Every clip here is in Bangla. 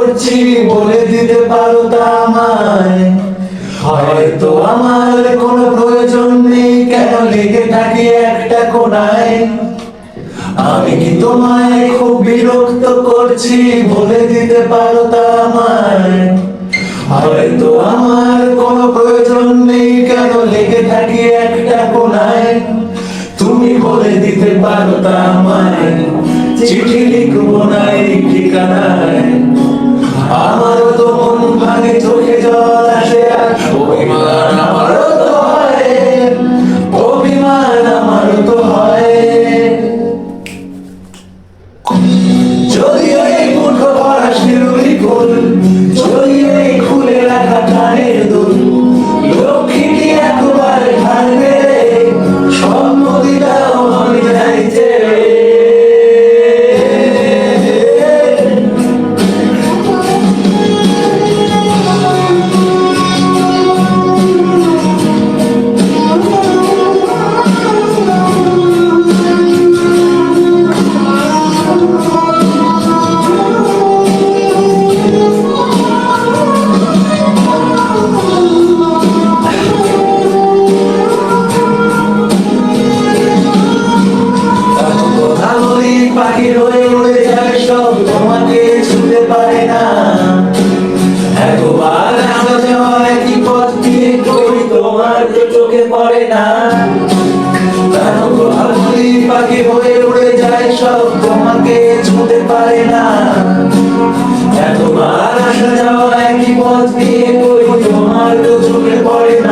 করছি বলে দিতে পারো তা আমায়? হয়তো আমার কোনো প্রয়োজন নেই, কেন লেগে থাকি একটা কোনায় আমি কি তোমায় খুব বিরক্ত করছি বলে দিতে পারো তা আমায়? হয়তো আমার কোনো প্রয়োজন নেই, কেন লেগে থাকি একটা কোনায় তুমি বলে দিতে পারো তা আমায়। চিঠি লিখব না এই ঠিকানায়। আমার তো মন ভাঙে চোখে জল আসে আর অভিমান পাখি হয়ে উড়ে যায় সব, তোমাকে ছুতে পারে না। একবার একই পথ দিয়ে কই, তোমার তো চোখে পড়ে না। পাখি হয়ে উড়ে যায় সব, তোমাকে ছুতে পারে না। এতবার আসা যাওয়া একই পথ দিয়ে কই, তোমার তো চোখে পড়ে না।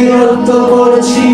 বিরক্ত করছি।